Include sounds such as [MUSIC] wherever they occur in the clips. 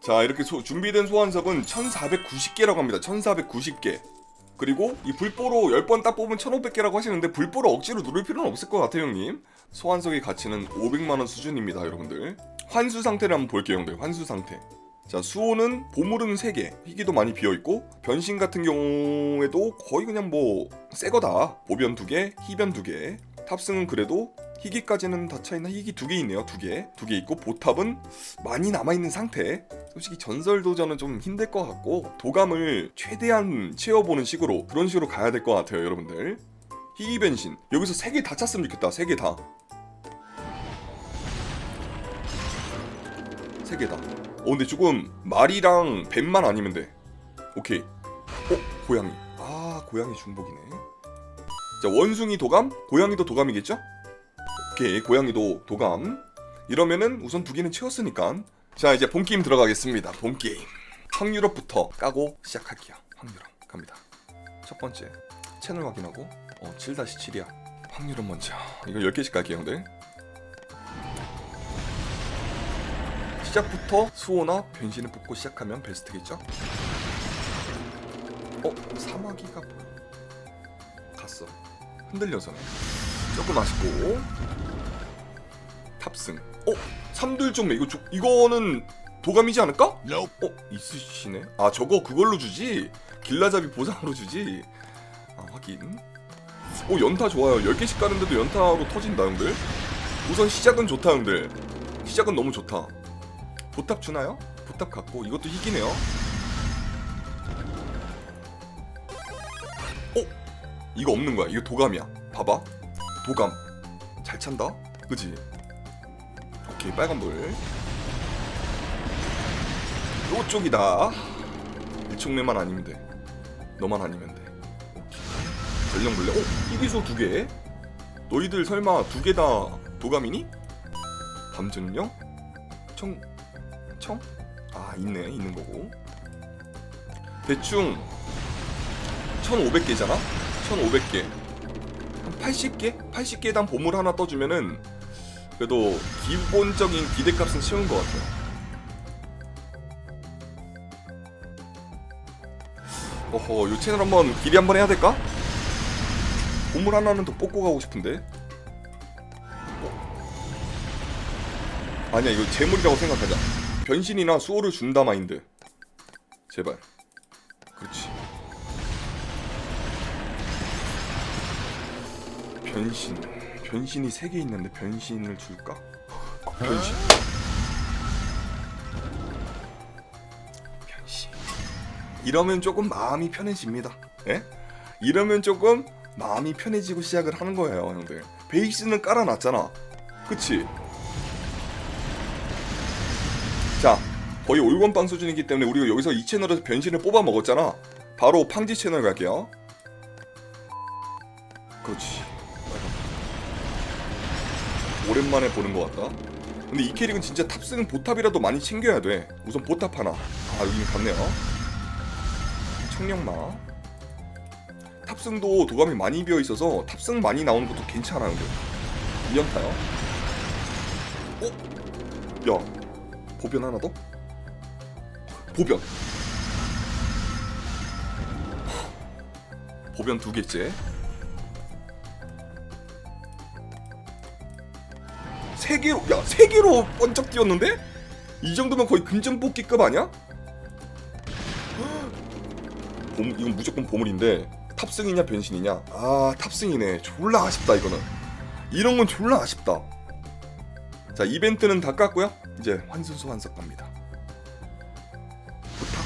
자 이렇게 소- 준비된 소환석은 1490개라고 합니다. 1490개. 그리고 이 불보로 10번 딱 뽑으면 1500개라고 하시는데 불보로 억지로 누를 필요는 없을 것 같아요 형님. 소환석의 가치는 500만원 수준입니다 여러분들. 환수 상태를 한번 볼게요 형들. 환수 상태. 자 수호는 보물은 3개. 희귀도 많이 비어있고 변신 같은 경우에도 거의 그냥 뭐 새거다. 보변 2개 희변 2개. 탑승은 그래도 희귀까지는 다 차이나 희귀 2개 있네요 2개. 2개 있고 보탑은 많이 남아있는 상태. 솔직히 전설 도전은 좀 힘들 것 같고 도감을 최대한 채워보는 식으로 그런 식으로 가야 될 것 같아요 여러분들. 희귀 변신. 여기서 3개 다 찼으면 좋겠다 3개 다. 3개 다. 어 근데 조금 말이랑 뱀만 아니면 돼. 오케이. 어? 고양이. 아 고양이 중복이네. 자 원숭이 도감? 고양이도 도감이겠죠? 오케이 고양이도 도감. 이러면은 우선 두 개는 채웠으니까. 자 이제 본 게임 들어가겠습니다. 본 게임. 확률업부터 까고 시작할게요. 확률업 갑니다. 첫 번째 채널 확인하고 어 7-7이야. 확률업 먼저. 이거 10개씩 갈게요 형들. 시작부터 수호나 변신을 뽑고 시작하면 베스트겠죠? 어? 사마귀가 뭐야? 갔어. 흔들려서네 조금 아쉽고 어? 삼들종매. 이거 조, 이거는 도감이지 않을까? 어? 있으시네. 아 저거 그걸로 주지? 길라잡이 보상으로 주지? 아 확인 오 연타 좋아요. 10개씩 가는데도 연타로 터진다 형들. 우선 시작은 좋다 형들. 시작은 너무 좋다. 보탑 주나요? 보탑 갖고. 이것도 희귀네요. 어? 이거 없는 거야. 이거 도감이야. 봐봐. 도감. 잘 찬다. 그지 오케이 빨간불 요쪽이다 일촉매만 아니면 돼 너만 아니면 돼 전령불레 오 희귀소 두개 너희들 설마 두 개 다 도감이니? 밤전령? 청... 청? 아 있네 있는 거고 대충 1500개잖아? 1500개 한 80개? 80개당 보물 하나 떠주면은 그래도 기본적인 기대값은 채운 것 같아요. 어허 요 채널 한번 기대 한번 해야 될까? 보물 하나는 더 뽑고 가고 싶은데. 어? 아니야 이거 재물이라고 생각하자. 변신이나 수호를 준다 마인드. 제발. 그렇지. 변신 변신이 3개 있는데 변신을 줄까? 변신. 변신. 이러면 조금 마음이 편해집니다. 예? 이러면 조금 마음이 편해지고 시작을 하는 거예요 형들. 베이스는 깔아놨잖아. 그치? 자 거의 올권빵 수준이기 때문에 우리가 여기서 이 채널에서 변신을 뽑아 먹었잖아. 바로 팡지 채널 갈게요. 그렇지 오랜만에 보는 것 같다. 근데 이 캐릭은 진짜 탑승은 보탑이라도 많이 챙겨야 돼. 우선 보탑 하나. 아 여기는 갔네요. 청력마. 탑승도 도감이 많이 비어있어서 탑승 많이 나오는 것도 괜찮아 근데. 2연타요. 어? 야 보변 하나 더? 보변. 보변 두 개째 세 개로 야세 개로 번쩍 뛰었는데? 이 정도면 거의 금전 뽑기급 아니야? [GASPS] 봄, 이건 무조건 보물인데 탑승이냐 변신이냐? 아 탑승이네. 졸라 아쉽다 이거는. 이런 건 졸라 아쉽다. 자 이벤트는 다 깠고요. 이제 환순수 환석 갑니다. 좋다.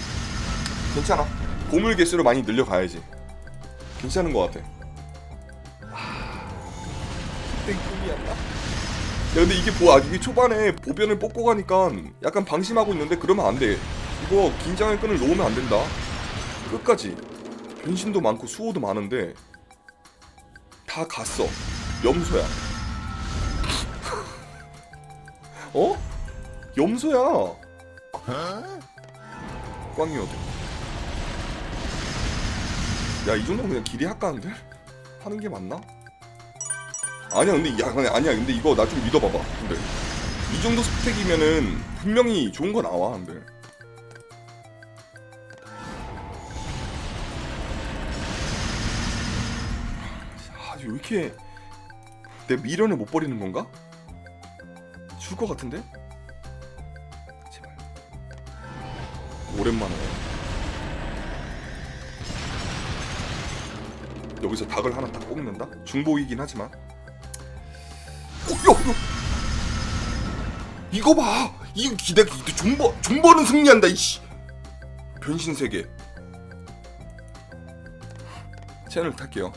괜찮아. 보물 개수를 많이 늘려가야지. 괜찮은 것 같아. 아, 그땐 꿈이었나? 야 근데 이게 뭐야 이게 초반에 보변을 뽑고 가니까 약간 방심하고 있는데 그러면 안 돼. 이거 긴장의 끈을 놓으면 안 된다. 끝까지. 변신도 많고 수호도 많은데 다 갔어. 염소야. [LAUGHS] 어? 염소야. 꽝이 어디? 야이 정도면 그냥 길이 학가는데? 하는 게 맞나? 아니야 근데 야 아니야 근데 이거 나 좀 믿어봐봐 근데 이 정도 스펙이면은 분명히 좋은 거 나와 근데 아왜 이렇게 내 미련을 못 버리는 건가? 죽을 것 같은데? 제발 오랜만에 여기서 닭을 하나 딱 뽑는다? 중복이긴 하지만 야, 야. 이거 봐. 이거 기대 존버 존버는 승리한다 이씨. 변신 세계. 채널 탈게요.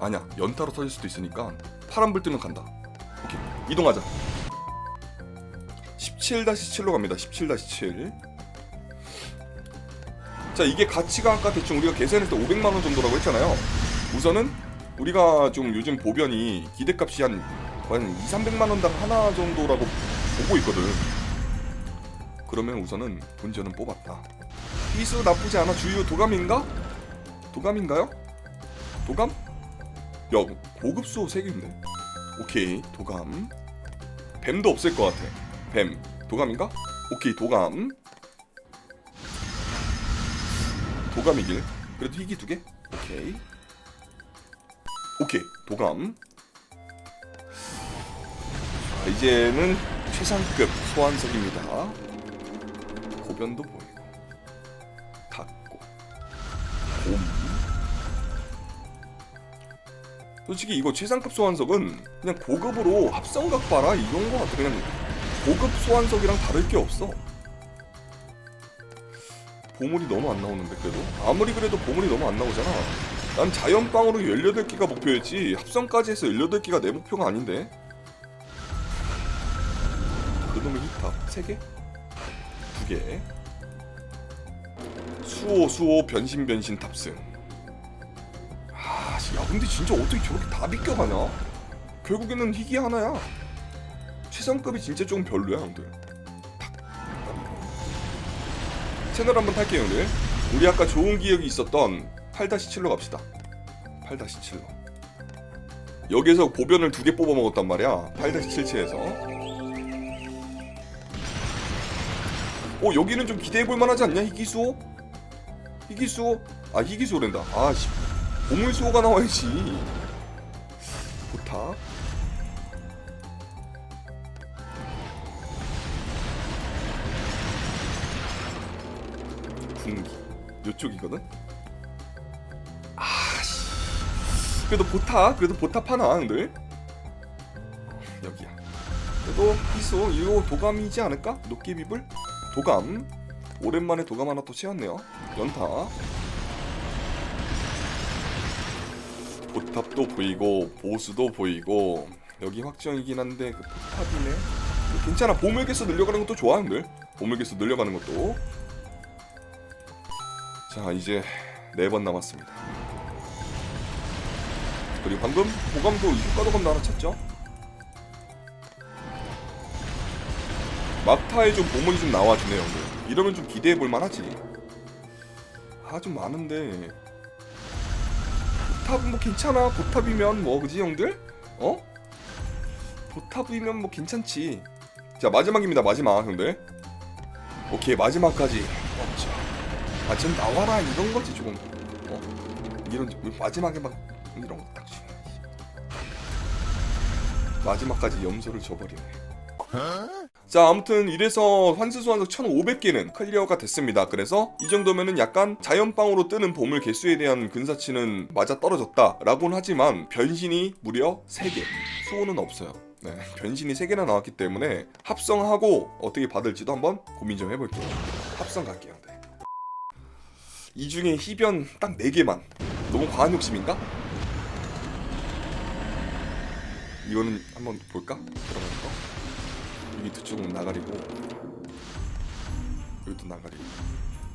아니야 연타로 터질 수도 있으니까 파란불 뜨면 간다. 오케이 이동하자. 17-7로 갑니다. 17-7 자 이게 가치가 아까 대충 우리가 계산했을 때 500만 원 정도라고 했잖아요. 우선은 우리가 좀 요즘 보변이 기대값이 한, 한 2, 300만 원당 하나 정도라고 보고 있거든. 그러면 우선은 본전은 뽑았다. 피수 나쁘지 않아. 주요 도감인가? 도감인가요? 도감? 야 고급 수호 3개인데. 오케이 도감. 뱀도 없을 것 같아. 뱀. 도감인가? 오케이 도감. 도감이길. 그래도 희귀 두 개? 오케이 오케이 도감. 자 이제는 최상급 소환석입니다. 고변도 보이고 닫고 곰. 솔직히 이거 최상급 소환석은 그냥 고급으로 합성각 봐라 이런 거 같아. 그냥 고급 소환석이랑 다를 게 없어. 보물이 너무 안 나오는데 그래도? 아무리 그래도 보물이 너무 안 나오잖아 난 자연빵으로 18개가 목표였지 합성까지 해서 18개가 내 목표가 아닌데 그놈의 힙탑 3개? 2개 수호 수호 변신 변신 탑승 아, 씨, 야 근데 진짜 어떻게 저렇게 다 비껴가냐? 결국에는 희귀 하나야. 최상급이 진짜 좀 별로야, 형들. 탁. 채널 한번 탈게요, 형들. 우리 아까 좋은 기억이 있었던 8-7로 갑시다. 8-7로. 여기서 고변을 두 개 뽑아 먹었단 말이야. 8-7체에서. 오, 여기는 좀 기대해 볼 만하지 않냐, 희귀수호? 희귀수호? 아, 희귀수호랜다. 아, 씨. 보물수호가 나와야지. 보탑. 군기. 요쪽이거든? 그래도 보탑, 그래도 보탑 하나, 형들. 여기야. 그래도 희소, 이거 도감이지 않을까? 노깨비불? 도감. 오랜만에 도감 하나 또 채웠네요. 연타. 보탑도 보이고 보수도 보이고 여기 확정이긴 한데 그 포탑이네 괜찮아 보물 개수 늘려가는 것도 좋아 형들 보물 개수 늘려가는 것도 자 이제 네 번 남았습니다 그리고 방금 보감도 효과 도감도 하나 쳤죠 막타에 좀 보물이 좀 나와주네요 형들 이러면 좀 기대해 볼 만하지 아 좀 많은데 보탑은 뭐 괜찮아. 보탑이면 뭐 그지 형들? 어? 보탑이면 뭐 괜찮지. 자 마지막입니다. 마지막 형들. 오케이 마지막까지. 없죠. 아좀 나와라 이런 거지 조금. 어? 이런 마지막에 막 이런 거딱 마지막까지 염소를 줘버리네. 자 아무튼 이래서 환수소환석 1500개는 클리어가 됐습니다 그래서 이 정도면은 약간 자연빵으로 뜨는 보물 개수에 대한 근사치는 맞아 떨어졌다 라고는 하지만 변신이 무려 3개 수호는 없어요 네, 변신이 3개나 나왔기 때문에 합성하고 어떻게 받을지도 한번 고민 좀 해볼게요 합성 갈게요 네. 이 중에 희변 딱 4개만 너무 과한 욕심인가? 이거는 한번 볼까? 거 여기 두 쪽은 나가리고 여기도 나가리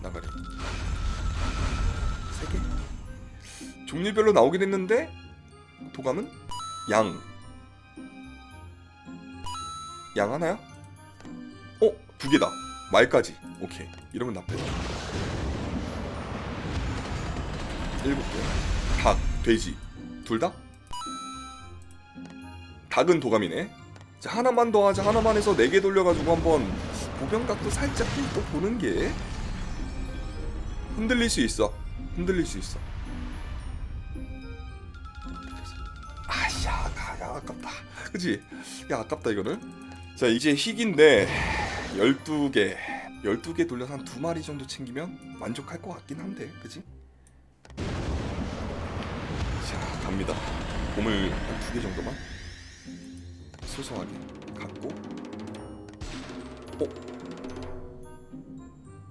나가리 세 개? 종류별로 나오긴 했는데 도감은 양. 양 하나야? 어? 두 개다. 말까지. 오케이. 이러면 나쁘다. 일곱 개. 닭, 돼지. 둘 다? 닭은 도감이네. 자, 하나만 더 하자. 하나만 해서 네 개 돌려가지고 한번 보병각도 살짝 또 보는 게 흔들릴 수 있어. 흔들릴 수 있어. 아깝다 그치? 야 아깝다 이거는 자 이제 희귀인데 12개 12개 돌려서 한두 마리 정도 챙기면 만족할 것 같긴 한데 그치? 자 갑니다 봄을 한 두 개 정도만 소소하게 갖고. 어?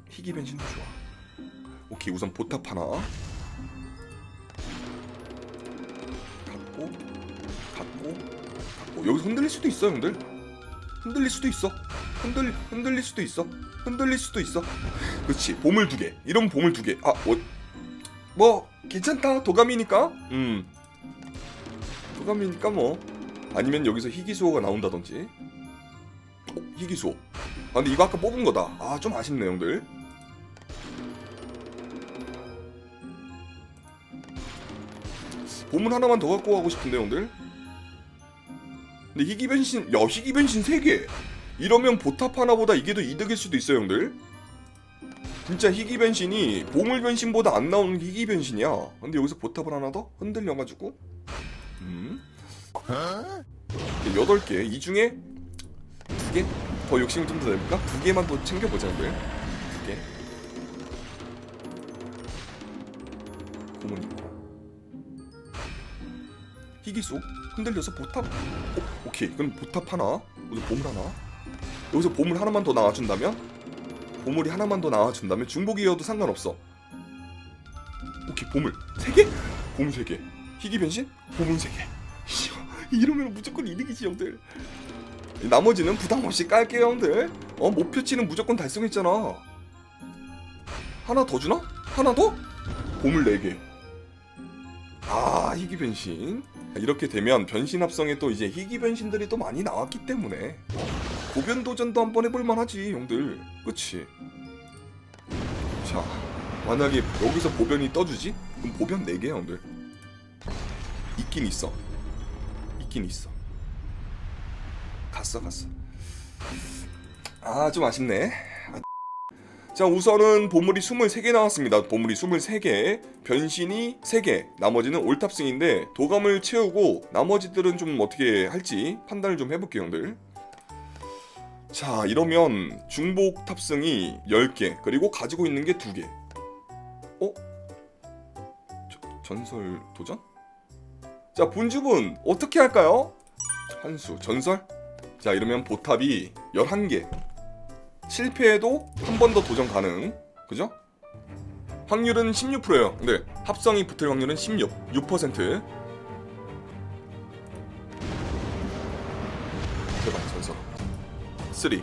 희귀 변신도 좋아. 오케이 우선 보탑 하나. 갖고 갖고 갖고. 여기서 흔들릴 수도 있어 형들. 흔들릴 수도 있어. 흔들 흔들릴 수도 있어. 흔들릴 수도 있어. 그렇지 보물 두개. 이런 보물 두개아뭐 뭐 괜찮다. 도감이니까. 음. 도감이니까 뭐 아니면 여기서 희귀수호가 나온다든지. 어 희귀수호. 아 근데 이거 아까 뽑은 거다. 아 좀 아쉽네 형들. 보물 하나만 더 갖고 가고 싶은데 형들. 근데 희귀 변신 야 희귀 변신 3개. 이러면 보탑 하나보다 이게 더 이득일 수도 있어요 형들. 진짜 희귀 변신이 보물 변신보다 안 나오는 게 희귀 변신이야. 근데 여기서 보탑을 하나 더 흔들려가지고. 음 8개. 이 중에 두 개? 더 욕심을 좀 더 내볼까? 두 개만 더 챙겨보자 형들 두개? 고문 있고 희귀수? 흔들려서 보탑? 어, 오케이. 그럼 보탑 하나? 여기서 보물 하나? 여기서 보물 하나만 더 나와준다면? 보물이 하나만 더 나와준다면 중복이어도 상관없어. 오케이. 보물. 세 개? 보물 세 개. 희귀 변신? 보물 세 개. [LAUGHS] 이러면 무조건 이득이지 형들. 나머지는 부담 없이 깔게요 형들. 어 목표치는 무조건 달성했잖아. 하나 더 주나? 하나 더? 보물 4개. 아 희귀 변신. 이렇게 되면 변신 합성에 또 이제 희귀 변신들이 또 많이 나왔기 때문에 고변 도전도 한번 해볼만 하지 형들. 그치? 자 만약에 여기서 보변이 떠주지? 그럼 보변 4개 형들. 있긴 있어 있긴 있어. 갔어 갔어. 아 좀 아쉽네. 아, [LAUGHS] 자 우선은 보물이 23개 나왔습니다. 보물이 23개 변신이 3개 나머지는 올탑승인데 도감을 채우고 나머지들은 좀 어떻게 할지 판단을 좀 해볼게요 형들. 자 이러면 중복 탑승이 10개 그리고 가지고 있는 게 2개. 어? 저- 전설 도전? 자 본주분 어떻게 할까요? 한수 전설? 자 이러면 보탑이 11개. 실패해도 한 번 더 도전 가능. 그죠? 확률은 16%예요. 근데 합성이 붙을 확률은 16 6% 제발 전설. 3 2 1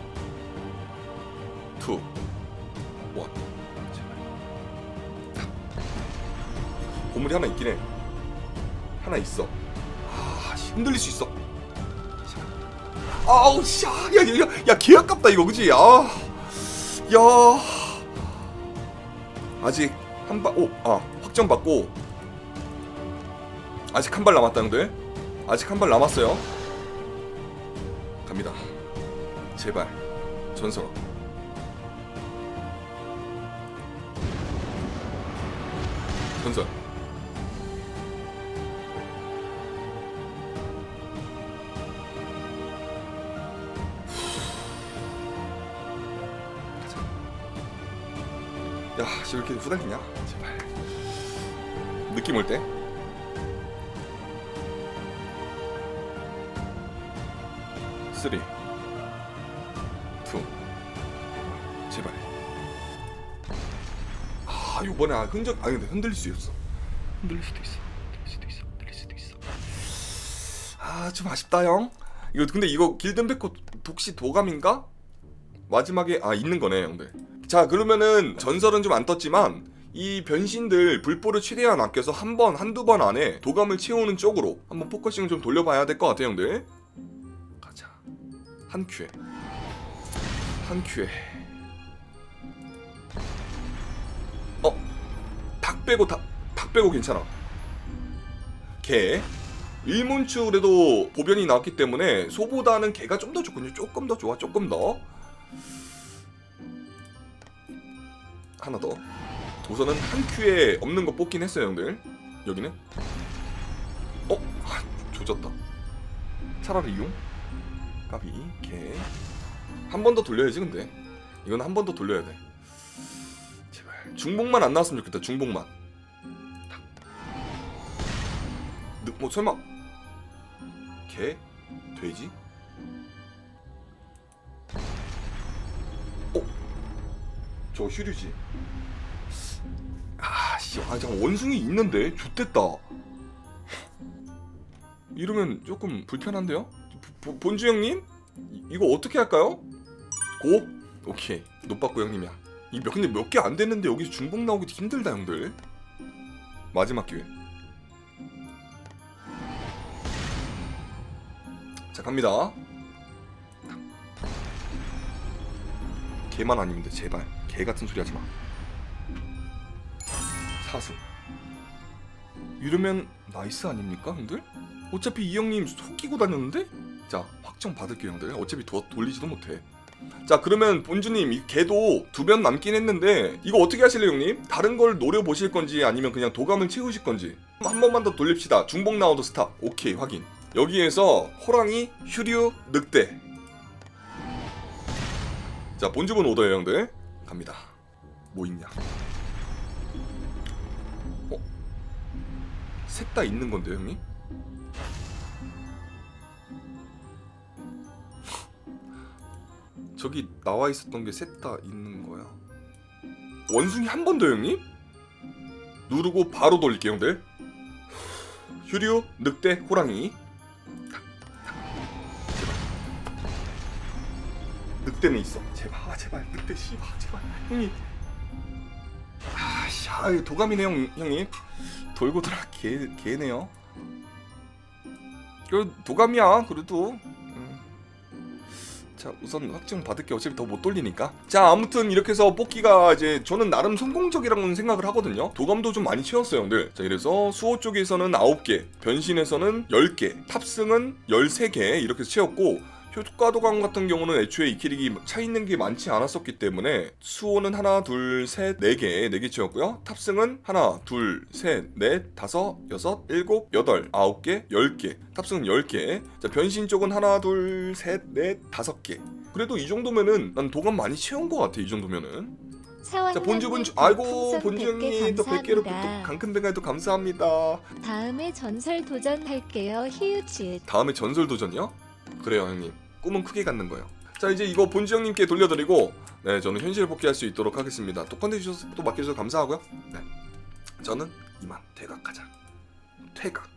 제발. 보물이 하나 있긴 해 하나 있어. 아 씨, 흔들릴 수 있어. 아우 씨야야 야 개 아깝다 이거 그지? 아 야. 아직 한 발 오 아 확정 받고. 아직 한 발 남았다 형들 아직 한 발 남았어요. 갑니다. 제발 전설. 전설 야, 씨, 왜 이렇게 후달리냐? 제발. 느낌 올 때. 쓰리, 투, 제발. 아, 이번에 아, 흔적, 아 근데 흔들릴 수 있어. 흔들릴 수도 있어. 흔들릴 수도 있어. 흔들릴 수도 있어. 아, 좀 아쉽다, 형. 이거 근데 이거 길든베코 독시 도감인가? 마지막에 아 있는 거네, 형들. 자 그러면은 전설은 좀 안 떴지만 이 변신들 불보를 최대한 아껴서 한 번 한두 번 안에 도감을 채우는 쪽으로 한번 포커싱을 좀 돌려봐야 될 것 같아요 형들. 가자. 한 큐에. 한 큐에. 어 닭 빼고 닭, 닭 빼고 괜찮아. 개. 일문추 그래도 보변이 나왔기 때문에 소보다는 개가 좀 더 좋군요. 조금 더 좋아 조금 더 하나 더. 우선은 한 큐에 없는 거 뽑긴 했어요, 형들. 여기는. 어? 아, 조졌다. 차라리 용 까비 개한 번 더 돌려야지 근데 이건 한 번 더 돌려야 돼 제발 중복만 안 나왔으면 좋겠다 중복만 뭐 설마 개 돼지 저 휴류지. 아씨 아 잠깐 원숭이 있는데? 좋댔다. 이러면 조금 불편한데요? 보- 본주 형님? 이- 이거 어떻게 할까요? 고? 오케이. 노빠꾸 형님이야. 이 몇, 근데 몇 개 안 됐는데 여기서 중복 나오기 힘들다 형들. 마지막 기회. 자 갑니다. 개만 아니면 돼 제발 개 같은 소리 하지 마. 사슴. 이러면 나이스 아닙니까 형들? 어차피 이 형님 속이고 다녔는데? 자 확정 받을게요 형들. 어차피 도, 돌리지도 못해. 자 그러면 본주님 이 개도 두 변 남긴 했는데 이거 어떻게 하실래요 형님? 다른 걸 노려보실 건지 아니면 그냥 도감을 채우실 건지? 한 번만 더 돌립시다. 중복 나오도 스탑. 오케이 확인. 여기에서 호랑이, 휴류, 늑대. 자 본주분 오더예요 형들 갑니다 뭐 있냐 어? 셋 다 있는 건데요 형님? [LAUGHS] 저기 나와 있었던 게 셋 다 있는 거야. 원숭이 한 번 더 형님? 누르고 바로 돌릴게요 형들. [SIGHS] 휴류, 늑대, 호랑이. 늑대는 있어. 제발, 아, 제발, 늑대 씨발, 제발, 형님. 아씨, 아, 도감이네 형, 형님. 돌고 돌아 개 개네요. 그 도감이야, 그래도. 음. 자 우선 확정 받을게 어차피 더 못 돌리니까 자 아무튼 이렇게 해서 뽑기가 이제 저는 나름 성공적이라고는 생각을 하거든요 도감도 좀 많이 채웠어요 형들 자 그래서 수호 쪽에서는 9개 변신에서는 10개 탑승은 13개 이렇게 채웠고 효과 도감 같은 경우는 애초에 이 캐릭이 차 있는 게 많지 않았었기 때문에 수호는 하나 둘 셋 네 개 네개 채웠고요. 탑승은 하나 둘 셋 넷 다섯 여섯 일곱 여덟 아홉 개 열 개. 탑승은 열 개 자 변신 쪽은 하나 둘 셋 넷 다섯 개. 그래도 이 정도면은 난 도감 많이 채운 것 같아 이 정도면은. 자 본주 본주. 아이고 본주 형님 또 100개로 또 강큰뱅가에 또 감사합니다. 다음에 전설 도전할게요. 히읗. 다음에 전설 도전이요? 그래요 형님. 꿈은 크게 갖는 거예요. 자 이제 이거 본주 형님께 돌려드리고 네 저는 현실 복귀할 수 있도록 하겠습니다. 또 컨텐츠 주셔서 또 맡겨주셔서 감사하고요. 네. 저는 이만 퇴각하자. 퇴각